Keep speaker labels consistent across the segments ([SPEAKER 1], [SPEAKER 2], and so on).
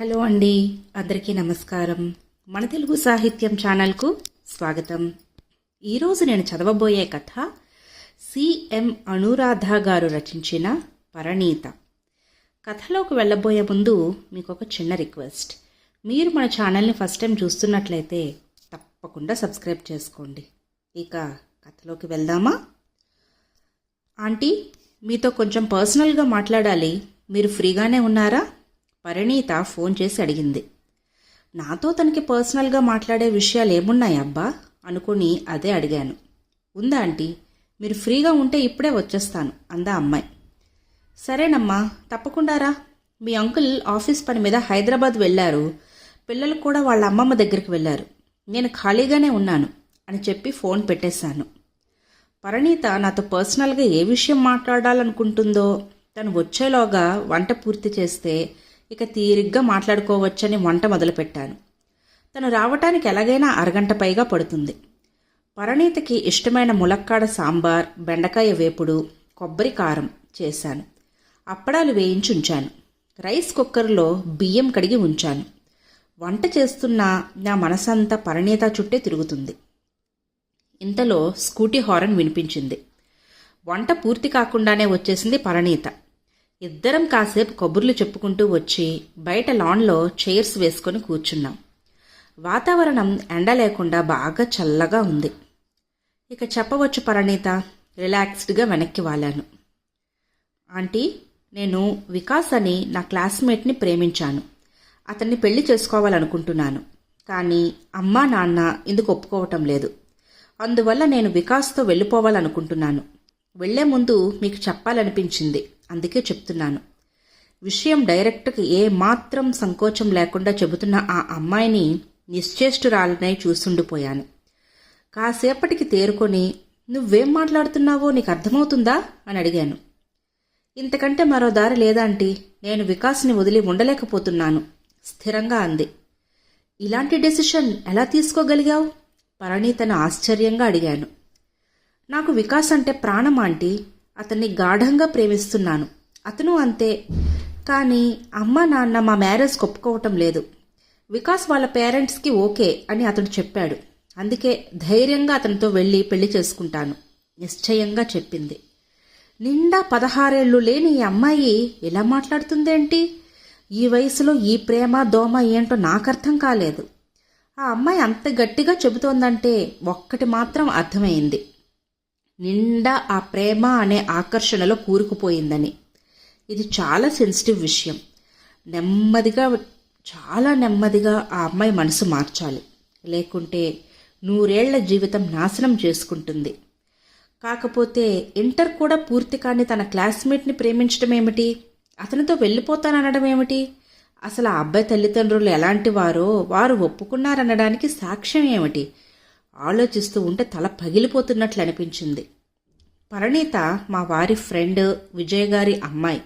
[SPEAKER 1] Hello అండి. అందరికీ నమస్కారం. మన తెలుగు సాహిత్యం ఛానల్కు స్వాగతం. ఈరోజు నేను చదవబోయే కథ సిఎం అనురాధ గారు రచించిన పరణీత కథలోకి వెళ్ళబోయే ముందు మీకు ఒక చిన్న రిక్వెస్ట్. మీరు మన ఛానల్ని ఫస్ట్ టైం చూస్తున్నట్లయితే తప్పకుండా సబ్స్క్రైబ్ చేసుకోండి. ఇక కథలోకి వెళ్దామా? ఆంటీ మీతో కొంచెం పర్సనల్గా మాట్లాడాలి. మీరు ఫ్రీగానే ఉన్నారా? పరిణీత ఫోన్ చేసి అడిగింది. నాతో తనకి పర్సనల్గా మాట్లాడే విషయాలు ఏమున్నాయి అబ్బా అనుకుని అదే అడిగాను. ఉందా ఆంటీ? మీరు ఫ్రీగా ఉంటే ఇప్పుడే వచ్చేస్తాను అందా అమ్మాయి. సరేనమ్మా తప్పకుండా రా. మీ అంకుల్ ఆఫీస్ పని మీద హైదరాబాద్ వెళ్ళారు. పిల్లలు కూడా వాళ్ళ అమ్మమ్మ దగ్గరికి వెళ్ళారు. నేను ఖాళీగానే ఉన్నాను అని చెప్పి ఫోన్ పెట్టేశాను. పరిణీత నాతో పర్సనల్గా ఏ విషయం మాట్లాడాలనుకుంటుందో తను వచ్చేలోగా వంట పూర్తి చేస్తే ఇక తీరిగ్గా మాట్లాడుకోవచ్చని వంట మొదలుపెట్టాను. తను రావటానికి ఎలాగైనా అరగంట పైగా పడుతుంది. పరిణీతకి ఇష్టమైన ములక్కాడ సాంబార్ బెండకాయ వేపుడు కొబ్బరి కారం చేశాను. అప్పడాలు వేయించి ఉంచాను. రైస్ కుక్కర్లో బియ్యం కడిగి ఉంచాను. వంట చేస్తున్న నా మనసంతా పరిణీత చుట్టే తిరుగుతుంది. ఇంతలో స్కూటీ హారన్ వినిపించింది. వంట పూర్తి కాకుండానే వచ్చేసింది పరణీత ఇద్దరం కాసేపు కబుర్లు చెప్పుకుంటూ వచ్చి బయట లాన్లో చైర్స్ వేసుకొని కూర్చున్నాం. వాతావరణం ఎండ లేకుండా బాగా చల్లగా ఉంది. ఇక చెప్పవచ్చు పరణీత రిలాక్స్డ్గా వెనక్కి వాలాను. ఆంటీ నేను వికాస్ అని నా క్లాస్మేట్ని ప్రేమించాను. అతన్ని పెళ్ళి చేసుకోవాలనుకుంటున్నాను. కానీ అమ్మా నాన్న ఇందుకు ఒప్పుకోవటం లేదు. అందువల్ల నేను వికాస్తో వెళ్ళిపోవాలనుకుంటున్నాను. వెళ్ళే ముందు మీకు చెప్పాలనిపించింది. అందుకే చెప్తున్నాను. విషయం డైరెక్ట్కి ఏ మాత్రం సంకోచం లేకుండా చెబుతున్న ఆ అమ్మాయిని నిశ్చేష్టురాలనై చూసుండిపోయాను కాసేపటికి తేరుకొని నువ్వేం మాట్లాడుతున్నావో నీకు అర్థమవుతుందా? అని అడిగాను. ఇంతకంటే మరో దారి లేదాంటి నేను వికాస్ని వదిలి ఉండలేకపోతున్నాను స్థిరంగా అంది. ఇలాంటి డెసిషన్ ఎలా తీసుకోగలిగావు? పరణీతను ఆశ్చర్యంగా అడిగాను. నాకు వికాస్ అంటే ప్రాణం ఆంటీ. అతన్ని గాఢంగా ప్రేమిస్తున్నాను. అతను అంతే. కానీ అమ్మ నాన్న మా మ్యారేజ్ ఒప్పుకోవటం లేదు. వికాస్ వాళ్ళ పేరెంట్స్కి ఓకే అని అతడు చెప్పాడు. అందుకే ధైర్యంగా అతనితో వెళ్ళి పెళ్ళి చేసుకుంటాను. నిశ్చయంగా చెప్పింది. నిండా పదహారేళ్ళు లేని ఈ అమ్మాయి ఎలా మాట్లాడుతుందేంటి? ఈ వయసులో ఈ ప్రేమ దోమ ఏంటో నాకర్థం కాలేదు. ఆ అమ్మాయి అంత గట్టిగా చెబుతోందంటే ఒక్కటి మాత్రం అర్థమైంది. నిండా ఆ ప్రేమ అనే ఆకర్షణలో కూరుకుపోయిందని. ఇది చాలా సెన్సిటివ్ విషయం. నెమ్మదిగా చాలా నెమ్మదిగా ఆ అమ్మాయి మనసు మార్చాలి. లేకుంటే నూరేళ్ళ జీవితం నాశనం చేసుకుంటుంది. కాకపోతే ఇంటర్ కూడా పూర్తి కాని తన క్లాస్మేట్ని ప్రేమించడం ఏమిటి? అతనితో వెళ్ళిపోతాననడం ఏమిటి? అసలు ఆ అబ్బాయి తల్లిదండ్రులు ఎలాంటి వారో వారు ఒప్పుకున్నారనడానికి సాక్ష్యం ఏమిటి? ఆలోచిస్తూ ఉంటే తల పగిలిపోతున్నట్లు అనిపించింది. పరిణీత మా వారి ఫ్రెండ్ విజయ్ గారి అమ్మాయి.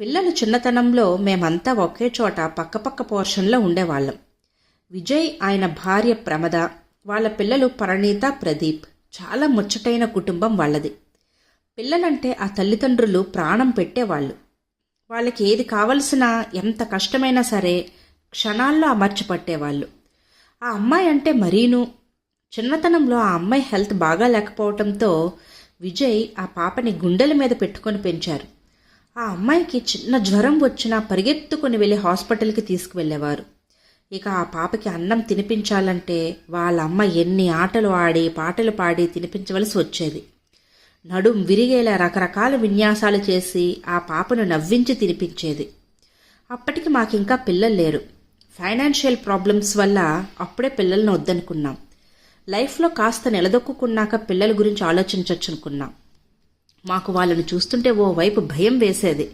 [SPEAKER 1] పిల్లలు చిన్నతనంలో మేమంతా ఒకే చోట పక్కపక్క పోర్షన్లో ఉండేవాళ్ళం. విజయ్ ఆయన భార్య ప్రమద వాళ్ళ పిల్లలు పరిణీత ప్రదీప్. చాలా ముచ్చటైన కుటుంబం వాళ్ళది. పిల్లలంటే ఆ తల్లిదండ్రులు ప్రాణం పెట్టేవాళ్ళు. వాళ్ళకి ఏది కావలసినా ఎంత కష్టమైనా సరే క్షణాల్లో అమర్చిపట్టేవాళ్ళు. ఆ అమ్మాయి అంటే మరీను చిన్నతనంలో ఆ అమ్మాయి హెల్త్ బాగా లేకపోవడంతో విజయ్ ఆ పాపని గుండెల మీద పెట్టుకొని పెంచారు. ఆ అమ్మాయికి చిన్న జ్వరం వచ్చినా పరిగెత్తుకొని వెళ్ళి హాస్పిటల్కి తీసుకువెళ్ళేవారు. ఇక ఆ పాపకి అన్నం తినిపించాలంటే వాళ్ళ అమ్మ ఎన్ని ఆటలు ఆడి పాటలు పాడి తినిపించవలసి వచ్చేది. నడుం విరిగేలా రకరకాల విన్యాసాలు చేసి ఆ పాపను నవ్వించి తినిపించేది. అప్పటికి మాకింకా పిల్లలు లేరు. ఫైనాన్షియల్ ప్రాబ్లమ్స్ వల్ల అప్పుడే పిల్లల్ని వద్దనుకున్నాం. లైఫ్లో కాస్త నిలదొక్కున్నాక పిల్లల గురించి ఆలోచించవచ్చు అనుకున్నాం మాకు వాళ్ళని చూస్తుంటే ఓ వైపు భయం వేసేది.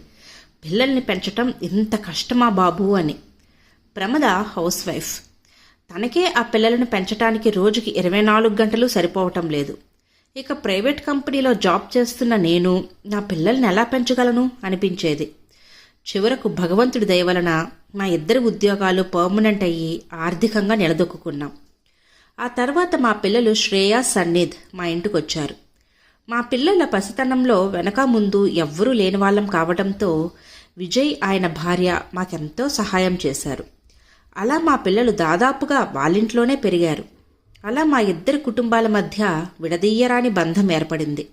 [SPEAKER 1] పిల్లల్ని పెంచటం ఇంత కష్టమా బాబు అని. Pramada housewife. తనకే ఆ పిల్లలను పెంచటానికి రోజుకి ఇరవై నాలుగు గంటలు సరిపోవటం లేదు. ఇక ప్రైవేట్ కంపెనీలో జాబ్ చేస్తున్న నేను నా పిల్లల్ని ఎలా పెంచగలను? అనిపించేది. చివరకు భగవంతుడి దయ వలన మా ఇద్దరి ఉద్యోగాలు పర్మనెంట్ అయ్యి ఆర్థికంగా నిలదొక్కున్నాం ఆ తర్వాత మా పిల్లలు శ్రేయ సన్నిధ్ మా ఇంటికి వచ్చారు మా పిల్లల పసితనంలో వెనక ముందు ఎవ్వరూ లేని వాళ్ళం కావడంతో విజయ్ ఆయన భార్య మాకెంతో సహాయం చేశారు. అలా మా పిల్లలు దాదాపుగా వాళ్ళింట్లోనే పెరిగారు. అలా మా ఇద్దరి కుటుంబాల మధ్య విడదీయరాని బంధం ఏర్పడింది.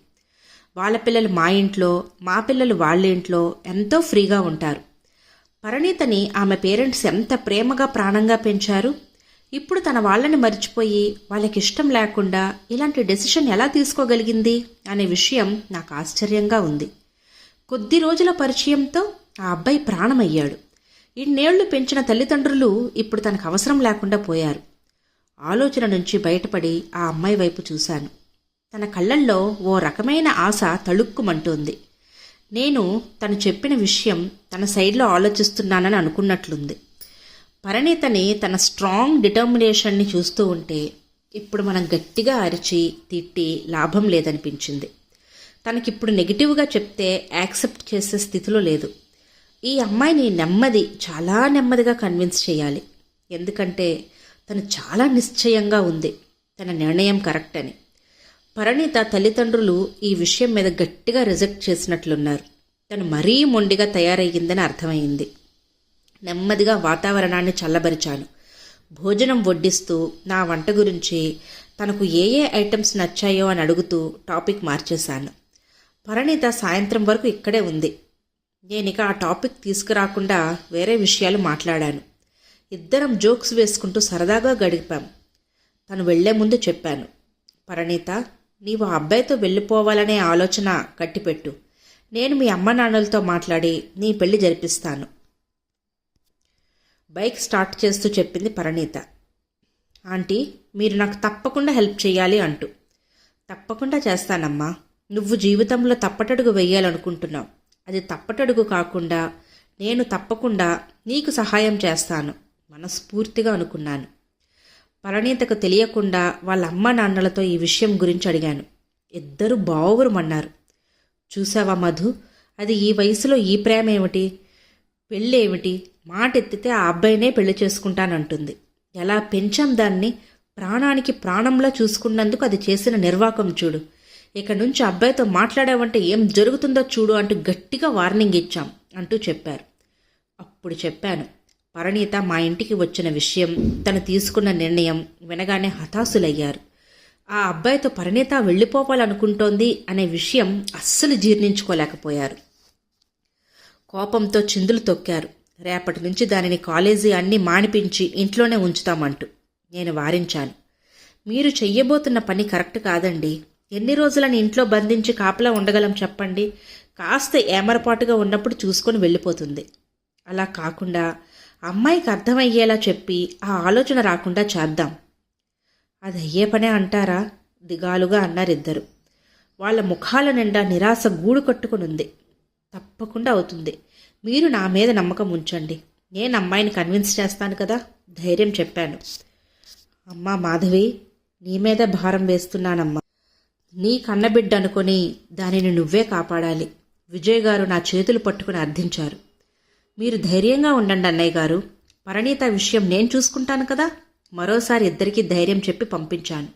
[SPEAKER 1] వాళ్ళ పిల్లలు మా ఇంట్లో మా పిల్లలు వాళ్ళ ఇంట్లో ఎంతో ఫ్రీగా ఉంటారు. పరిణీతని ఆమె పేరెంట్స్ ఎంత ప్రేమగా ప్రాణంగా పెంచారు? ఇప్పుడు తన వాళ్ళని మర్చిపోయి వాళ్ళకి ఇష్టం లేకుండా ఇలాంటి డెసిషన్ ఎలా తీసుకోగలిగింది అనే విషయం నాకు ఆశ్చర్యంగా ఉంది. కొద్ది రోజుల పరిచయంతో ఆ అబ్బాయి ప్రాణమయ్యాడు. ఇన్నేళ్ళు పెంచిన తల్లిదండ్రులు ఇప్పుడు తనకు అవసరం లేకుండా పోయారు. ఆలోచన నుంచి బయటపడి ఆ అమ్మాయి వైపు చూశాను. తన కళ్ళల్లో ఓ రకమైన ఆశ తళుక్కుమంటోంది. నేను తను చెప్పిన విషయం తన సైడ్లో ఆలోచిస్తున్నానని అనుకున్నట్లుంది. పరణితని తన స్ట్రాంగ్ డిటర్మినేషన్ని చూస్తూ ఉంటే ఇప్పుడు మనం గట్టిగా అరిచి తిట్టి లాభం లేదనిపించింది. తనకిప్పుడు నెగిటివ్గా చెప్తే యాక్సెప్ట్ చేసే స్థితిలో లేదు. ఈ అమ్మాయిని నెమ్మది చాలా నెమ్మదిగా కన్విన్స్ చేయాలి. ఎందుకంటే తను చాలా నిశ్చయంగా ఉంది. తన నిర్ణయం కరెక్ట్ అని పరిణిత తల్లిదండ్రులు ఈ విషయం మీద గట్టిగా రిజెక్ట్ చేసినట్లున్నారు. తను మరీ మొండిగా తయారయ్యిందని అర్థమైంది. నెమ్మదిగా వాతావరణాన్ని చల్లబరిచాను. భోజనం వడ్డిస్తూ నా వంట గురించి తనకు ఏ ఏ ఐటమ్స్ నచ్చాయో అని అడుగుతూ టాపిక్ మార్చేశాను. పరిణీత సాయంత్రం వరకు ఇక్కడే ఉంది. నేనిక ఆ టాపిక్ తీసుకురాకుండా వేరే విషయాలు మాట్లాడాను. ఇద్దరం జోక్స్ వేసుకుంటూ సరదాగా గడిపాం. తను వెళ్ళే ముందు చెప్పాను. పరిణీత నీవు ఆ అబ్బాయితో వెళ్ళిపోవాలనే ఆలోచన కట్టిపెట్టు నేను మీ అమ్మ నాన్నలతో మాట్లాడి నీ పెళ్ళి జరిపిస్తాను. బైక్ స్టార్ట్ చేస్తూ చెప్పింది పరిణీత ఆంటీ మీరు నాకు తప్పకుండా హెల్ప్ చేయాలి అంటూ. తప్పకుండా చేస్తానమ్మా. నువ్వు జీవితంలో తప్పటడుగు వెయ్యాలనుకుంటున్నావు. అది తప్పటడుగు కాకుండా నేను తప్పకుండా నీకు సహాయం చేస్తాను మనస్ఫూర్తిగా అనుకున్నాను. పరణీతకు తెలియకుండా వాళ్ళ అమ్మ నాన్నలతో ఈ విషయం గురించి అడిగాను. ఇద్దరు బావురుమన్నారు చూసావా మధు అది ఈ వయసులో ఈ ప్రేమ ఏమిటి? పెళ్ళేమిటి? మాట ఎత్తితే ఆ అబ్బాయినే పెళ్ళి చేసుకుంటానంటుంది. ఎలా పెంచాం దాన్ని? ప్రాణానికి ప్రాణంలా చూసుకున్నందుకు అది చేసిన నిర్వాకం చూడు. ఇక నుంచి అబ్బాయితో మాట్లాడావంటే ఏం జరుగుతుందో చూడు అంటూ గట్టిగా వార్నింగ్ ఇచ్చాం అంటూ చెప్పారు. అప్పుడు చెప్పాను పరిణీత మా ఇంటికి వచ్చిన విషయం తను తీసుకున్న నిర్ణయం వినగానే హతాశులయ్యారు. ఆ అబ్బాయితో పరిణీత వెళ్ళిపోవాలనుకుంటోంది అనే విషయం అస్సలు జీర్ణించుకోలేకపోయారు. కోపంతో చిందులు తొక్కారు. రేపటి నుంచి దానిని కాలేజీ అన్నీ మానిపించి ఇంట్లోనే ఉంచుతామంటూ నేను వారించాను. మీరు చెయ్యబోతున్న పని కరెక్ట్ కాదండి. ఎన్ని రోజులని ఇంట్లో బంధించి కాపలా ఉండగలం చెప్పండి. కాస్త ఏమరపాటుగా ఉన్నప్పుడు చూసుకొని వెళ్ళిపోతుంది. అలా కాకుండా అమ్మాయికి అర్థమయ్యేలా చెప్పి ఆ ఆలోచన రాకుండా చేద్దాం. అది అయ్యే పనే అంటారా? దిగాలుగా అన్నారిద్దరు. వాళ్ళ ముఖాల నిండా నిరాశ గూడు కట్టుకునుంది. తప్పకుండా అవుతుంది. మీరు నా మీద నమ్మకం ఉంచండి. నేను అమ్మాయిని కన్విన్స్ చేస్తాను కదా ధైర్యం చెప్పాను. అమ్మా మాధవి నీ మీద భారం వేస్తున్నానమ్మా. నీ కన్నబిడ్డ అనుకొని దానిని నువ్వే కాపాడాలి. విజయ్ గారు నా చేతులు పట్టుకుని అర్థించారు. మీరు ధైర్యంగా ఉండండి అన్నయ్య గారు. పరిణీత విషయం నేను చూసుకుంటాను కదా మరోసారి ఇద్దరికీ ధైర్యం చెప్పి పంపించాను.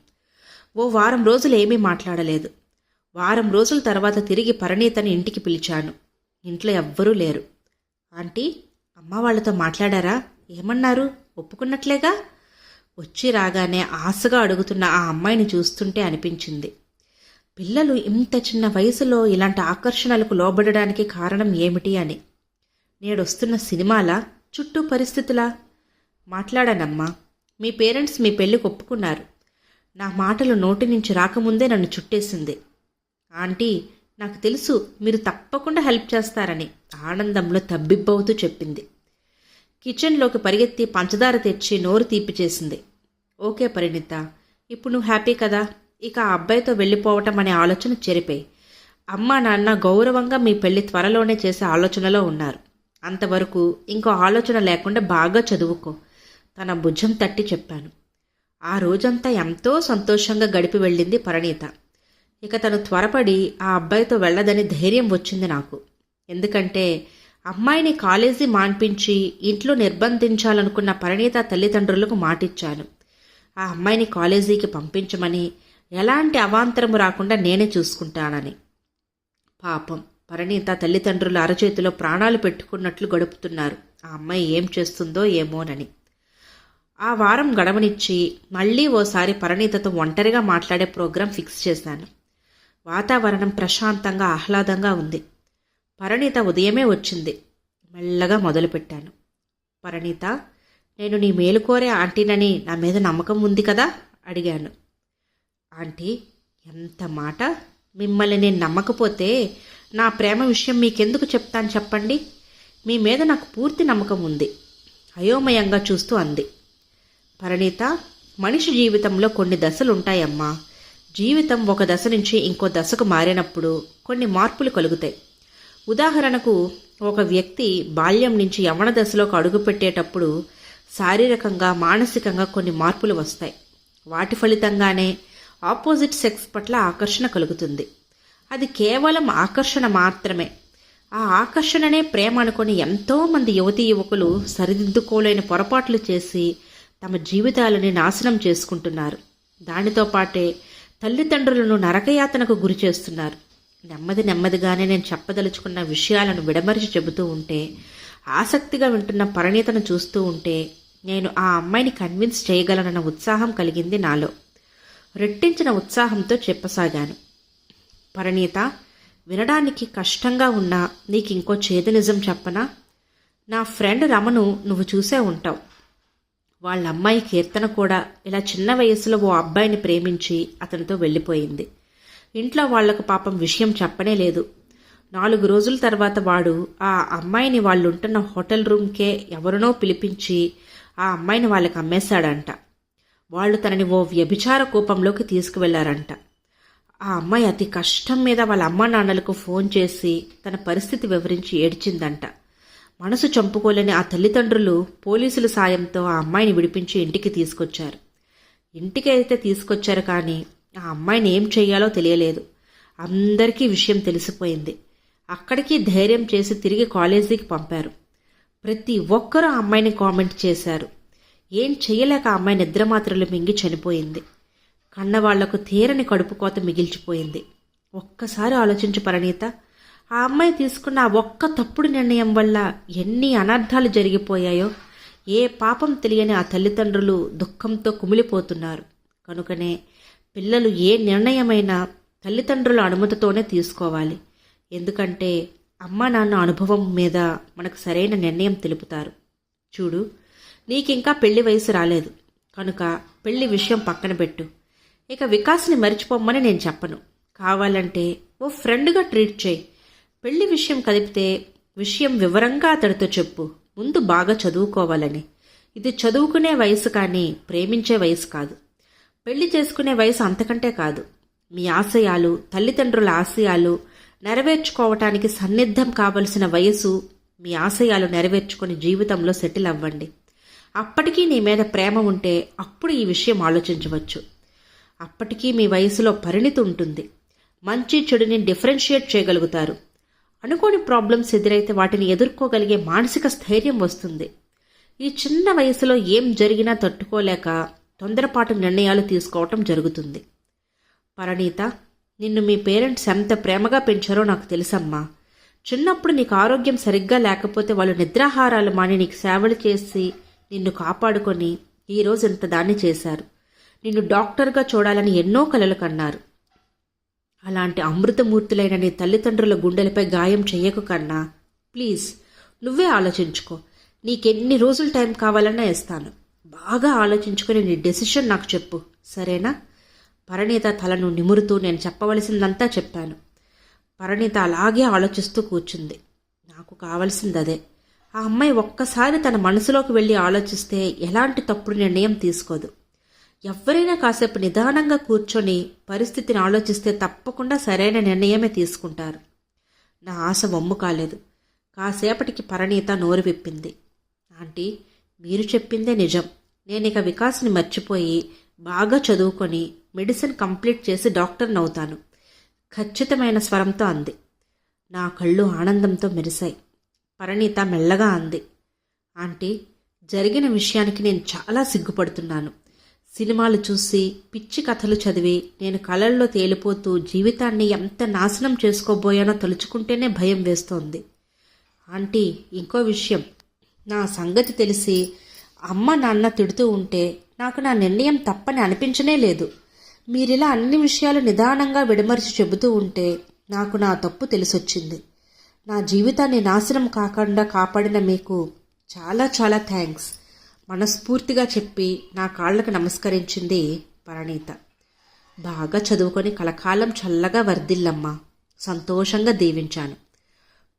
[SPEAKER 1] ఓ వారం రోజులు ఏమీ మాట్లాడలేదు. వారం రోజుల తర్వాత తిరిగి పరిణీతని ఇంటికి పిలిచాను. ఇంట్లో ఎవ్వరూ లేరు. ఆంటీ అమ్మ వాళ్ళతో మాట్లాడారా? ఏమన్నారు? ఒప్పుకున్నట్లేగా? వచ్చి రాగానే ఆశగా అడుగుతున్న ఆ అమ్మాయిని చూస్తుంటే అనిపించింది. పిల్లలు ఇంత చిన్న వయసులో ఇలాంటి ఆకర్షణలకు లోబడడానికి కారణం ఏమిటి అని. నేడొస్తున్న సినిమాల? చుట్టూ పరిస్థితులా? మాట్లాడానమ్మా. మీ పేరెంట్స్ మీ పెళ్ళికి ఒప్పుకున్నారు. నా మాటలు నోటి నుంచి రాకముందే నన్ను చుట్టేసింది. ఆంటీ నాకు తెలుసు మీరు తప్పకుండా హెల్ప్ చేస్తారని. ఆనందంలో తబ్బిబ్బవుతూ చెప్పింది. కిచెన్లోకి పరిగెత్తి పంచదార తెచ్చి నోరు తీపి చేసింది. ఓకే పరిణిత ఇప్పుడు నువ్వు హ్యాపీ కదా? ఇక ఆ అబ్బాయితో వెళ్ళిపోవటం అనే ఆలోచన చెరిపోయి. అమ్మ నాన్న గౌరవంగా మీ పెళ్ళి త్వరలోనే చేసే ఆలోచనలో ఉన్నారు. అంతవరకు ఇంకో ఆలోచన లేకుండా బాగా చదువుకో తన భుజం తట్టి చెప్పాను. ఆ రోజంతా ఎంతో సంతోషంగా గడిపి వెళ్ళింది పరిణీత. ఇక తను త్వరపడి ఆ అబ్బాయితో వెళ్ళదని ధైర్యం వచ్చింది నాకు. ఎందుకంటే అమ్మాయిని కాలేజీ మాన్పించి ఇంట్లో నిర్బంధించాలనుకున్న పరిణీత తల్లిదండ్రులకు మాటిచ్చాను. ఆ అమ్మాయిని కాలేజీకి పంపించమని ఎలాంటి అవాంతరము రాకుండా నేనే చూసుకుంటానని. పాపం పరిణీత తల్లిదండ్రులు అరచేతిలో ప్రాణాలు పెట్టుకున్నట్లు గడుపుతున్నారు. ఆ అమ్మాయి ఏం చేస్తుందో ఏమోనని. ఆ వారం గడవనిచ్చి మళ్ళీ ఓసారి పరిణీతతో ఒంటరిగా మాట్లాడే ప్రోగ్రాం ఫిక్స్ చేశాను. వాతావరణం ప్రశాంతంగా ఆహ్లాదంగా ఉంది. పరిణీత ఉదయమే వచ్చింది. మెల్లగా మొదలుపెట్టాను. పరిణీత నేను నీ మేలు కోరే ఆంటీనని నా మీద నమ్మకం ఉంది కదా? అడిగాను. ఆంటీ ఎంత మాట? మిమ్మల్ని నేను నమ్మకపోతే నా ప్రేమ విషయం మీకెందుకు చెప్తాను చెప్పండి? మీ మీద నాకు పూర్తి నమ్మకం ఉంది. అయోమయంగా చూస్తూ అంది. పరిణీత మనిషి జీవితంలో కొన్ని దశలుంటాయమ్మా. జీవితం ఒక దశ నుంచి ఇంకో దశకు మారినప్పుడు కొన్ని మార్పులు కలుగుతాయి. ఉదాహరణకు ఒక వ్యక్తి బాల్యం నుంచి యవన దశలోకి అడుగుపెట్టేటప్పుడు శారీరకంగా మానసికంగా కొన్ని మార్పులు వస్తాయి. వాటి ఫలితంగానే ఆపోజిట్ సెక్స్ పట్ల ఆకర్షణ కలుగుతుంది. అది కేవలం ఆకర్షణ మాత్రమే. ఆ ఆకర్షణనే ప్రేమ అనుకుని ఎంతోమంది యువతీ యువకులు సరిదిద్దుకోలేని పొరపాట్లు చేసి తమ జీవితాలని నాశనం చేసుకుంటున్నారు. దానితో పాటే తల్లిదండ్రులను నరకయాతనకు గురి చేస్తున్నారు. నెమ్మది నెమ్మదిగానే నేను చెప్పదలుచుకున్న విషయాలను విడమరిచి చెబుతూ ఉంటే ఆసక్తిగా వింటున్న పరిణీతను చూస్తూ ఉంటే నేను ఆ అమ్మాయిని కన్విన్స్ చేయగలనన్న ఉత్సాహం కలిగింది నాలో. రెట్టించిన ఉత్సాహంతో చెప్పసాగాను. పరిణీత వినడానికి కష్టంగా ఉన్నా నీకు ఇంకో చేదు నిజం చెప్పనా? నా ఫ్రెండ్ రమను నువ్వు చూసే ఉంటావు. వాళ్ళ అమ్మాయి కీర్తన కూడా ఇలా చిన్న వయసులో ఓ అబ్బాయిని ప్రేమించి అతనితో వెళ్ళిపోయింది. ఇంట్లో వాళ్ళకు పాపం విషయం చెప్పనే లేదు. నాలుగు రోజుల తర్వాత వాడు ఆ అమ్మాయిని వాళ్ళుంటున్న హోటల్ రూమ్కే ఎవరినో పిలిపించి ఆ అమ్మాయిని వాళ్ళకి అమ్మేశాడంట. వాళ్ళు తనని ఓ వ్యభిచార కూపంలోకి తీసుకువెళ్ళారంట. ఆ అమ్మాయి అతి కష్టం మీద వాళ్ళ అమ్మా నాన్నలకు ఫోన్ చేసి తన పరిస్థితి వివరించి ఏడ్చిందంట. మనసు చంపుకోలేని ఆ తల్లిదండ్రులు పోలీసుల సాయంతో ఆ అమ్మాయిని విడిపించి ఇంటికి తీసుకొచ్చారు. ఇంటికి అయితే తీసుకొచ్చారు కానీ ఆ అమ్మాయిని ఏం చెయ్యాలో తెలియలేదు. అందరికీ విషయం తెలిసిపోయింది. అక్కడికి ధైర్యం చేసి తిరిగి కాలేజీకి పంపారు. ప్రతి ఒక్కరూ ఆ అమ్మాయిని కామెంట్ చేశారు. ఏం చెయ్యలేక ఆ అమ్మాయి నిద్రమాత్రలు మింగి చనిపోయింది. కన్నవాళ్ళకు తీరని కడుపు కోత మిగిల్చిపోయింది. ఒక్కసారి ఆలోచించు పరిణీత ఆ అమ్మాయి తీసుకున్న ఒక్క తప్పుడు నిర్ణయం వల్ల ఎన్ని అనర్థాలు జరిగిపోయాయో ఏ పాపం తెలియని ఆ తల్లిదండ్రులు దుఃఖంతో కుమిలిపోతున్నారు. కనుకనే పిల్లలు ఏ నిర్ణయమైనా తల్లిదండ్రుల అనుమతితోనే తీసుకోవాలి. ఎందుకంటే అమ్మ నాన్న అనుభవం మీద మనకు సరైన నిర్ణయం తెలుపుతారు. చూడు నీకింకా పెళ్ళి వయసు రాలేదు. కనుక పెళ్ళి విషయం పక్కన పెట్టు. ఇక వికాస్ని మరిచిపోమ్మని నేను చెప్పను. కావాలంటే ఓ ఫ్రెండ్గా ట్రీట్ చేయి. పెళ్ళి విషయం కదిపితే విషయం వివరంగా అతడితో చెప్పు. ముందు బాగా చదువుకోవాలని. ఇది చదువుకునే వయసు కానీ ప్రేమించే వయసు కాదు. పెళ్ళి చేసుకునే వయసు అంతకంటే కాదు. మీ ఆశయాలు తల్లిదండ్రుల ఆశయాలు నెరవేర్చుకోవటానికి సన్నిద్ధం కావలసిన వయసు మీ ఆశయాలు నెరవేర్చుకుని జీవితంలో సెటిల్ అవ్వండి. అప్పటికీ నీ మీద ప్రేమ ఉంటే అప్పుడు ఈ విషయం ఆలోచించవచ్చు. అప్పటికీ మీ వయసులో పరిణితి ఉంటుంది. మంచి చెడుని డిఫరెన్షియేట్ చేయగలుగుతారు. అనుకోని ప్రాబ్లమ్స్ ఎదురైతే వాటిని ఎదుర్కోగలిగే మానసిక స్థైర్యం వస్తుంది. ఈ చిన్న వయసులో ఏం జరిగినా తట్టుకోలేక తొందరపాటు నిర్ణయాలు తీసుకోవటం జరుగుతుంది. పరణీత నిన్ను మీ పేరెంట్స్ ఎంత ప్రేమగా పెంచారో నాకు తెలుసమ్మా. చిన్నప్పుడు నీకు ఆరోగ్యం సరిగ్గా లేకపోతే వాళ్ళు నిద్రాహారాలు మాని నీకు సేవలు చేసి నిన్ను కాపాడుకొని ఈరోజు ఇంత దాన్ని చేశారు. నిన్ను డాక్టర్గా చూడాలని ఎన్నో కలలు కన్నారు. అలాంటి అమృతమూర్తులైన నీ తల్లిదండ్రుల గుండెలపై గాయం చెయ్యకు కన్నా ప్లీజ్ నువ్వే ఆలోచించుకో. నీకెన్ని రోజులు టైం కావాలన్నా ఇస్తాను. బాగా ఆలోచించుకుని నీ డెసిషన్ నాకు చెప్పు. సరేనా? పరిణీత తలను నిమురుతూ నేను చెప్పవలసిందంతా చెప్పాను. పరిణీత అలాగే ఆలోచిస్తూ కూర్చుంది. నాకు కావలసింది అదే ఆ అమ్మాయి ఒక్కసారి తన మనసులోకి వెళ్ళి ఆలోచిస్తే ఎలాంటి తప్పుడు నిర్ణయం తీసుకోదు. ఎవరైనా కాసేపు నిదానంగా కూర్చొని పరిస్థితిని ఆలోచిస్తే తప్పకుండా సరైన నిర్ణయమే తీసుకుంటారు. నా ఆశ వమ్ము కాలేదు. కాసేపటికి పరణీత నోరు విప్పింది. ఆంటీ మీరు చెప్పిందే నిజం. నేను ఇక వికాస్ని మర్చిపోయి బాగా చదువుకొని మెడిసిన్ కంప్లీట్ చేసి డాక్టర్ని అవుతాను ఖచ్చితమైన స్వరంతో అంది. నా కళ్ళు ఆనందంతో మెరిశాయి. పరణీత మెల్లగా అంది. ఆంటీ జరిగిన విషయానికి నేను చాలా సిగ్గుపడుతున్నాను. సినిమాలు చూసి పిచ్చి కథలు చదివి నేను కళల్లో తేలిపోతూ జీవితాన్ని ఎంత నాశనం చేసుకోబోయానో తలుచుకుంటేనే భయం వేస్తోంది. ఆంటీ ఇంకో విషయం. నా సంగతి తెలిసి అమ్మ నాన్న తిడుతూ ఉంటే నాకు నా నిర్ణయం తప్పని అనిపించనే లేదు. మీరిలా అన్ని విషయాలు నిదానంగా విడమరిచి చెబుతూ ఉంటే నాకు నా తప్పు తెలిసొచ్చింది. నా జీవితాన్ని నాశనం కాకుండా కాపాడిన మీకు చాలా చాలా థ్యాంక్స్. మనస్ఫూర్తిగా చెప్పి నా కాళ్ళకు నమస్కరించింది పరణీత. బాగా చదువుకొని కలకాలం చల్లగా వర్ధిల్లమ్మ. సంతోషంగా దీవించాను.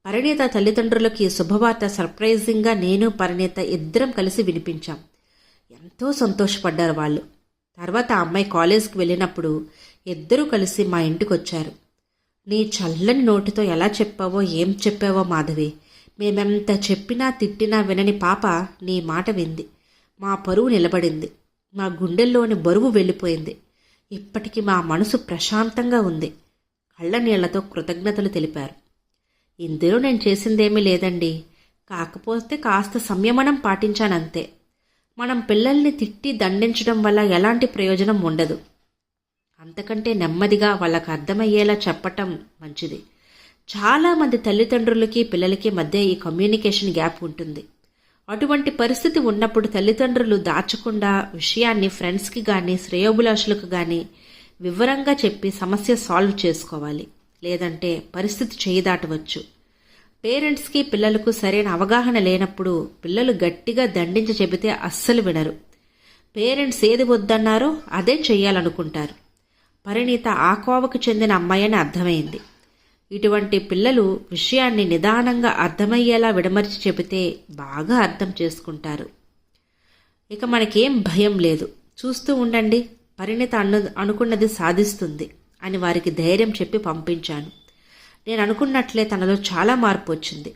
[SPEAKER 1] పరిణీత తల్లిదండ్రులకి శుభవార్త సర్ప్రైజింగ్గా నేను పరిణీత ఇద్దరం కలిసి వినిపించాం. ఎంతో సంతోషపడ్డారు వాళ్ళు. తర్వాత అమ్మాయి కాలేజ్కి వెళ్ళినప్పుడు ఇద్దరూ కలిసి మా ఇంటికి వచ్చారు నీ చల్లని నోటితో ఎలా చెప్పావో ఏం చెప్పావో మాధవి మేమెంత చెప్పినా తిట్టినా వినని పాప నీ మాట వింది. మా పరువు నిలబడింది. మా గుండెల్లోని బరువు వెళ్ళిపోయింది. ఇప్పటికి మా మనసు ప్రశాంతంగా ఉంది. కళ్ళ నీళ్ళతో కృతజ్ఞతలు తెలిపారు. ఇందులో నేను చేసిందేమీ లేదండి. కాకపోతే కాస్త సంయమనం పాటించానంతే. మనం పిల్లల్ని తిట్టి దండించడం వల్ల ఎలాంటి ప్రయోజనం ఉండదు. అంతకంటే నెమ్మదిగా వాళ్ళకు అర్థమయ్యేలా చెప్పటం మంచిది. చాలామంది తల్లిదండ్రులకి పిల్లలకి మధ్య ఈ కమ్యూనికేషన్ గ్యాప్ ఉంటుంది. అటువంటి పరిస్థితి ఉన్నప్పుడు తల్లిదండ్రులు దాచకుండా విషయాన్ని ఫ్రెండ్స్కి కానీ శ్రేయోభిలాషులకు కానీ వివరంగా చెప్పి సమస్య సాల్వ్ చేసుకోవాలి. లేదంటే పరిస్థితి చేయదాటవచ్చు పేరెంట్స్కి పిల్లలకు సరైన అవగాహన లేనప్పుడు పిల్లలు గట్టిగా దండించి చెబితే అస్సలు వినరు. పేరెంట్స్ ఏది వద్దన్నారో అదే చేయాలనుకుంటారు పరిణీత ఆ కోవకు చెందిన అమ్మాయని అర్థమైంది. ఇటువంటి పిల్లలు విషయాన్ని నిదానంగా అర్థమయ్యేలా విడమర్చి చెబితే బాగా అర్థం చేసుకుంటారు. ఇక మనకేం భయం లేదు. చూస్తూ ఉండండి. పరిణిత అను అనుకున్నది సాధిస్తుంది. అని వారికి ధైర్యం చెప్పి పంపించాను. నేను అనుకున్నట్లే తనలో చాలా మార్పు వచ్చింది.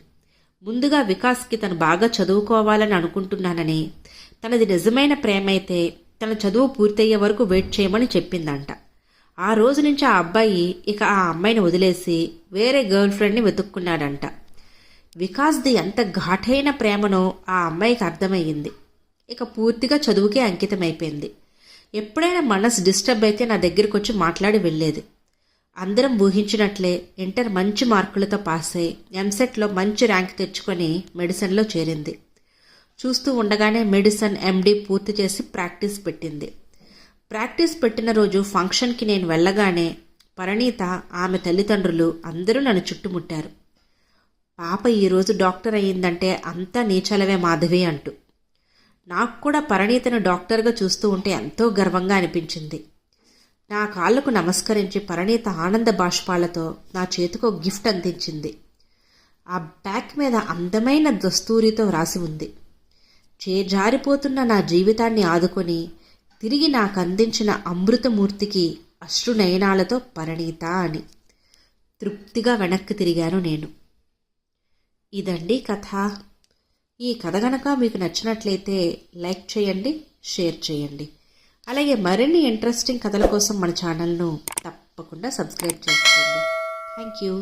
[SPEAKER 1] ముందుగా వికాస్కి తను బాగా చదువుకోవాలని అనుకుంటున్నానని తనది నిజమైన ప్రేమ అయితే తన చదువు పూర్తయ్యే వరకు వెయిట్ చేయమని చెప్పిందంట. ఆ రోజు నుంచి ఆ అబ్బాయి ఇక ఆ అమ్మాయిని వదిలేసి వేరే గర్ల్ ఫ్రెండ్ని వెతుక్కున్నాడంట. వికాస్ది ఎంత ఘాటైన ప్రేమనో ఆ అమ్మాయికి అర్థమయ్యింది. ఇక పూర్తిగా చదువుకే అంకితమైపోయింది. ఎప్పుడైనా మనసు డిస్టర్బ్ అయితే నా దగ్గరికి వచ్చి మాట్లాడి వెళ్ళేది. అందరం ఊహించినట్లే ఇంటర్ మంచి మార్కులతో పాస్ అయి ఎంసెట్లో మంచి ర్యాంక్ తెచ్చుకొని మెడిసిన్లో చేరింది. చూస్తూ ఉండగానే మెడిసిన్ ఎండి పూర్తి చేసి ప్రాక్టీస్ పెట్టింది. ప్రాక్టీస్ పెట్టిన రోజు ఫంక్షన్కి నేను వెళ్ళగానే పరిణీత ఆమె తల్లిదండ్రులు అందరూ నన్ను చుట్టుముట్టారు. పాప ఈరోజు డాక్టర్ అయ్యిందంటే అంతా నీచలవే మాధవి అంటూ. నాకు కూడా పరిణీతను డాక్టర్గా చూస్తూ ఉంటే ఎంతో గర్వంగా అనిపించింది. నా కాళ్ళకు నమస్కరించి పరిణీత ఆనంద బాష్పాలతో నా చేతికి ఒక గిఫ్ట్ అందించింది. ఆ బ్యాక్ మీద అందమైన దస్తూరితో వ్రాసి ఉంది. చేజారిపోతున్న నా జీవితాన్ని ఆదుకొని తిరిగి నాకు అందించిన అమృతమూర్తికి అశ్రునయనాలతో పరిణీత అని తృప్తిగా వెనక్కి తిరిగాను నేను. ఇదండి కథ. ఈ కథ గనక మీకు నచ్చినట్లయితే లైక్ చేయండి షేర్ చేయండి. అలాగే మరిన్ని ఇంట్రెస్టింగ్ కథల కోసం మన ఛానల్ను తప్పకుండా సబ్స్క్రైబ్ చేసుకోండి. Thank you.